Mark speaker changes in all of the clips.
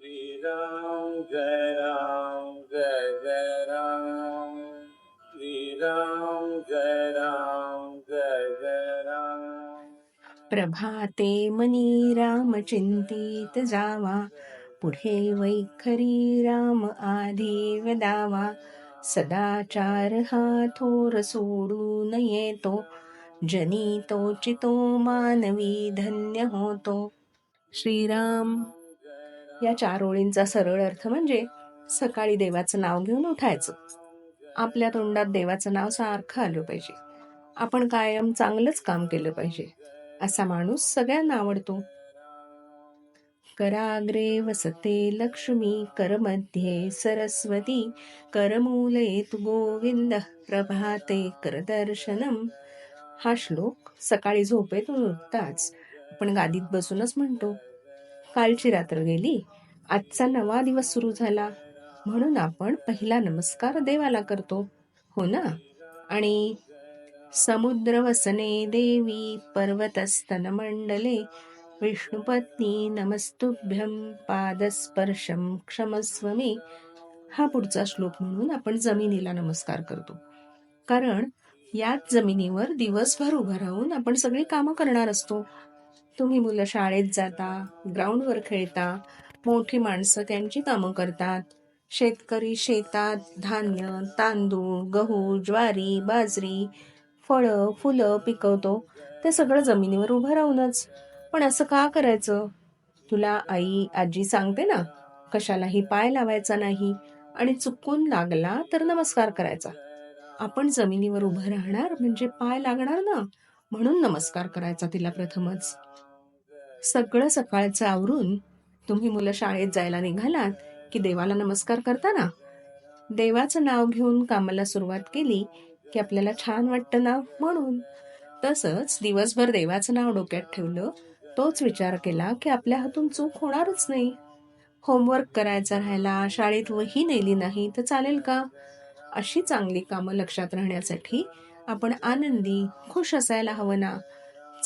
Speaker 1: श्रीराम जय राम जय जय राम। श्रीराम जय राम जय जय राम।
Speaker 2: प्रभाते मनी राम चिंतित जावा पुढे वैखरी राम आधी वदावा सदाचार हा थोर सोडून येतो जनी तोचितो मानवी धन्य होतो। श्रीराम या चार ओळींचा सरळ अर्थ म्हणजे सकाळी देवाचं नाव घेऊन उठायचं. आपल्या तोंडात देवाचं नाव सारखं आलं पाहिजे. आपण कायम चांगलंच काम केलं पाहिजे असा माणूस सगळ्यांना आवडतो. कराग्रे वसते लक्ष्मी करमध्ये सरस्वती करमूले तु गोविंद प्रभाते करदर्शनम हा श्लोक सकाळी झोपेतून उठताच आपण गादीत बसूनच म्हणतो कालची रात्र गेली. आजचा नवा दिवस सुरू झाला. म्हणून आपण पहिला नमस्कार देवाला करतो. हो ना? आणि समुद्र वसने देवी पर्वतस्तन मंडले. विष्णुपत्नी नमस्तुभ्यम पादस्पर्शम क्षमस्वमी. हा पुढचा श्लोक म्हणून आपण जमिनीला नमस्कार करतो. कारण याच जमिनीवर दिवसभर उभं राहून आपण सगळी कामं करणार असतो. तुम्ही मुलं शाळेत जाता ग्राउंडवर खेळता मोठी माणसं त्यांची कामं करतात. शेतकरी शेतात धान्य तांदूळ गहू ज्वारी बाजरी फळं फुलं पिकवतो. ते सगळं जमिनीवर उभं राहूनच. पण असं का करायचं? तुला आई आजी सांगते ना कशालाही पाय लावायचा नाही आणि चुकून लागला तर नमस्कार करायचा. आपण जमिनीवर उभं राहणार म्हणजे पाय लागणार ना म्हणून नमस्कार करायचा तिला प्रथमच. सगळं सकाळचं आवरून तुम्ही मुलं शाळेत जायला निघालात की देवाला नमस्कार करताना? देवाचं नाव घेऊन कामाला सुरुवात केली की आपल्याला छान वाटतं ना म्हणून. तसंच दिवसभर देवाचं नाव डोक्यात ठेवलं तोच विचार केला की आपल्या हातून चूक होणारच नाही. होमवर्क करायचा राहिला शाळेत वही नेली नाही तर चालेल का? अशी चांगली कामं लक्षात राहण्यासाठी आपण आनंदी खुश असायला हवं ना.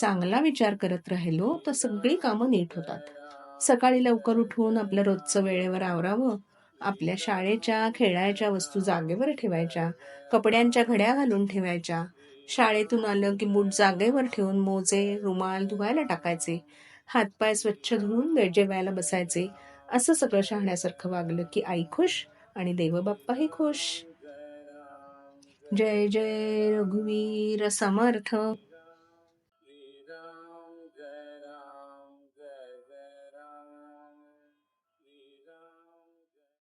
Speaker 2: चांगला विचार करत राहिलो तर सगळी कामं नीट होतात. सकाळी लवकर उठून आपलं रोजचं वेळेवर आवरावं आपल्या शाळेच्या खेळायच्या वस्तू जागेवर ठेवायच्या कपड्यांच्या घड्या घालून ठेवायच्या. शाळेतून आलं की बूट जागेवर ठेवून मोजे रुमाल धुवायला टाकायचे. हातपाय स्वच्छ धुवून जेवायला बसायचे. असं सगळं शहाण्यासारखं वागलं की आई खुश आणि देवबाप्पाही खुश. जय जय रघुवीर समर्थ.